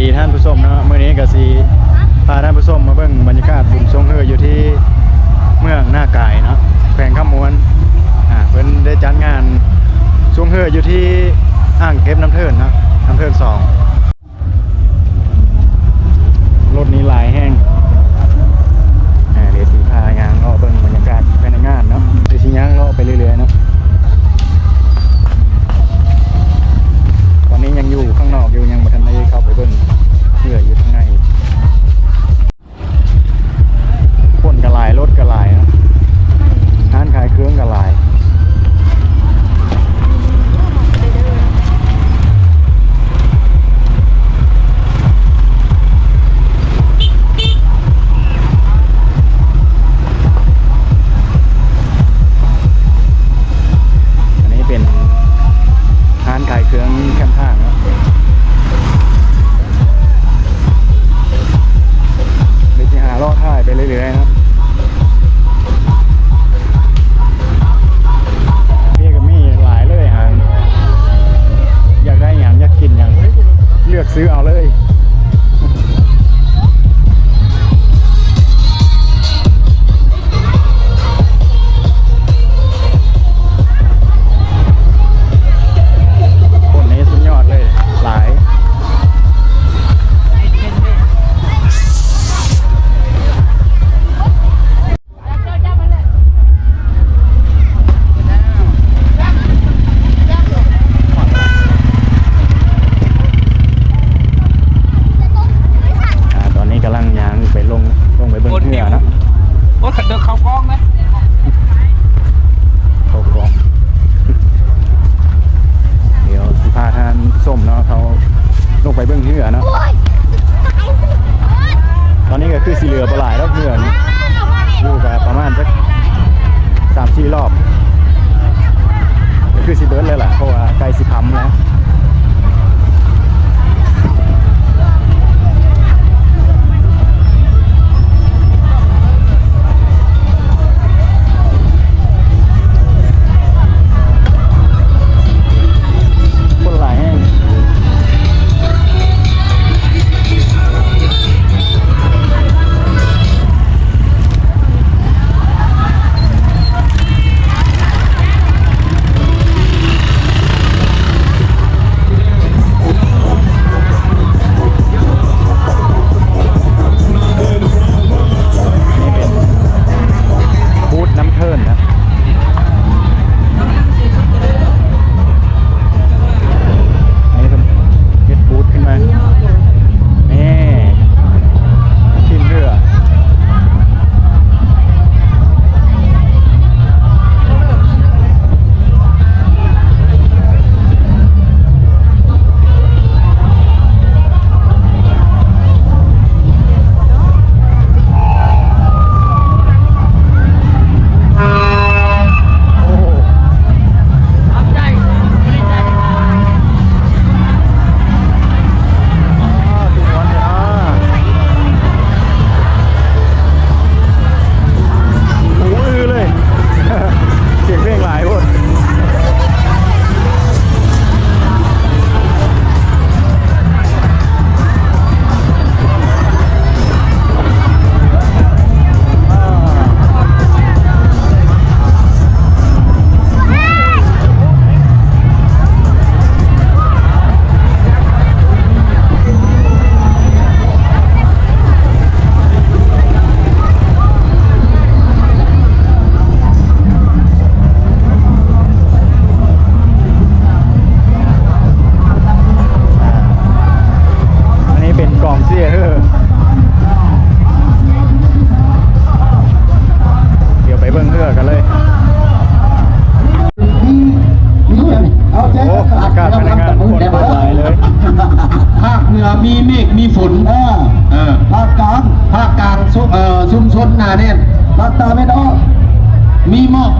ดีท่านผู้ชมเนาะมื้อนี้ก็สิพาท่านผู้ชมมาเบิ่งบรรยากาศบุญทรงเฮืออยู่ที่เมืองหน้ากายเนาะแขวงคำมวนอ่าเพิ่นได้จัดงานทรงเฮืออยู่ที่อ่างเก็บน้ำเทินเนาะน้ำเทินสองรถนี้หลายแห้งอ่าเดี๋ยวสิพายางเลาะเบิ่งบรรยากาศภายในงานเนาะเดี๋ยวสิย่างเลาะไปเรื่อยๆเนาะตอนนี้ยังอยู่ข้างนอกอยู่ยังไม่ทันได้ เข้าไปเบิ่งเหยื่ออยู่ข้างในคน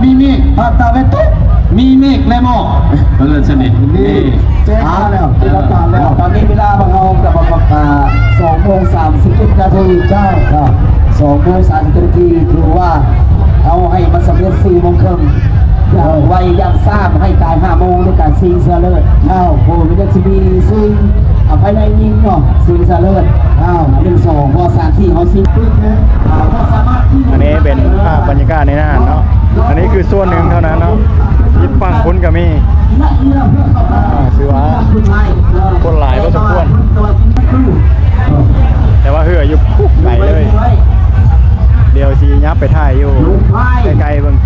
มีมฆภาคตาเวตุมีเมกเละหมอกเพื่อนสนิทนี่เจ๊มาแล้วประกาศแล้ว ตอนนี้เวลาบังเอากับบังประกาสองโมงสามสิบนาทีเจ้าครับสองโมงสามสิบนาทีถือว่าเอาให้มาสำเร็จสี่โมงครึ่งอย่างไวอย่างทราบให้ตายห้าโมงในการซิงเซเลอร์เอ้าโหมันจะมีซิงเอาไปในยิงเนาะซิงเซเลอร์เอ้าหนึ่งสองพอสามที่เขาซิงปึ๊บเนี่อันนี้เป็นภาพบรรยากาศในหน้าเนาะ อันนี้คือส่วนหนึ่งเท่านั้นเนาะยิดฟังคุณกับมีซื้อว่าคนหลายพอสมควรแต่ว่าเหืออยู่ไกลเลย เดี๋ยวสียับไปถ่ายอยู่ไกลๆเบิ่ง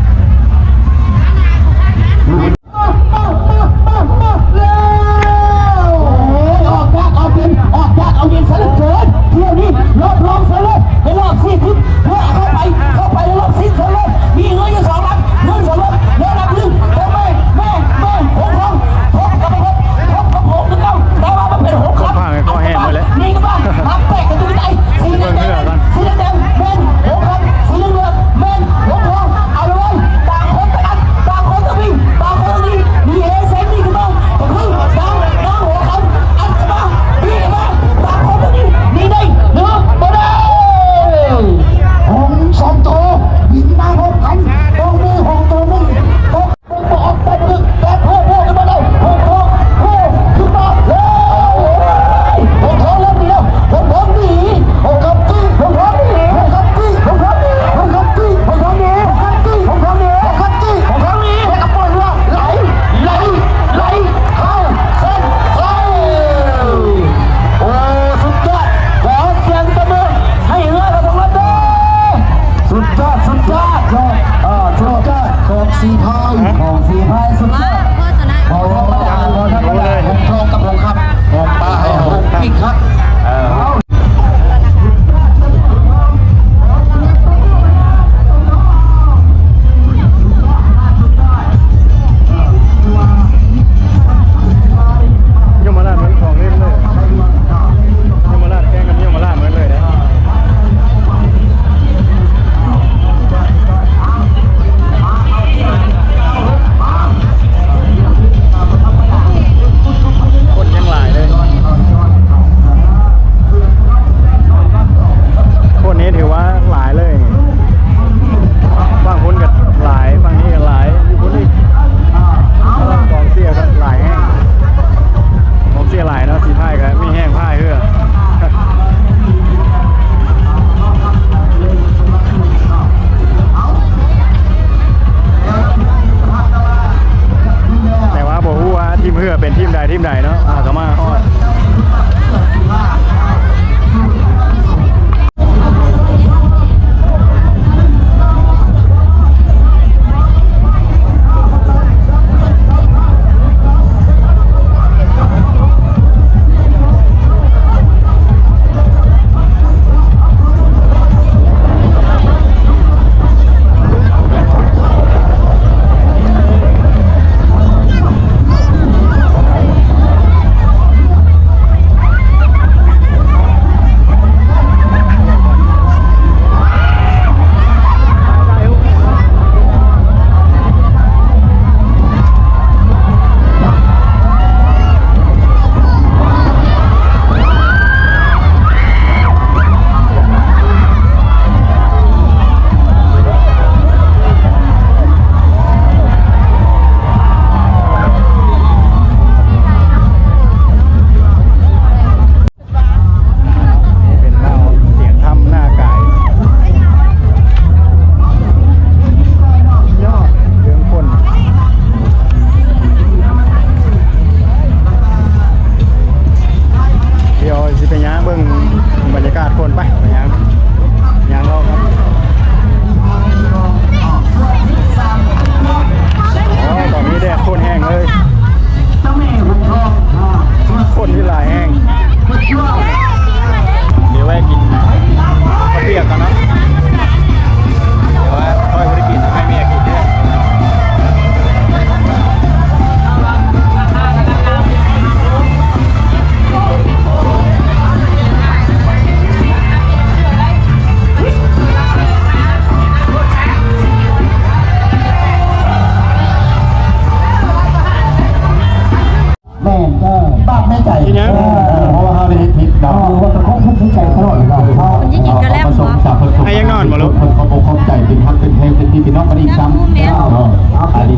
ไหนเนาะ พี่น้องกันอีกซ้ำเอ้าอาดี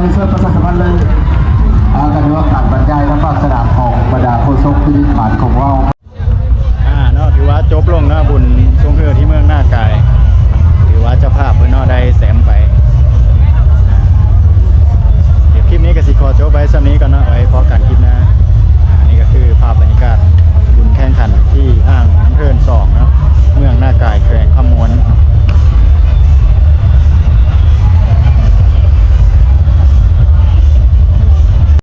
อใ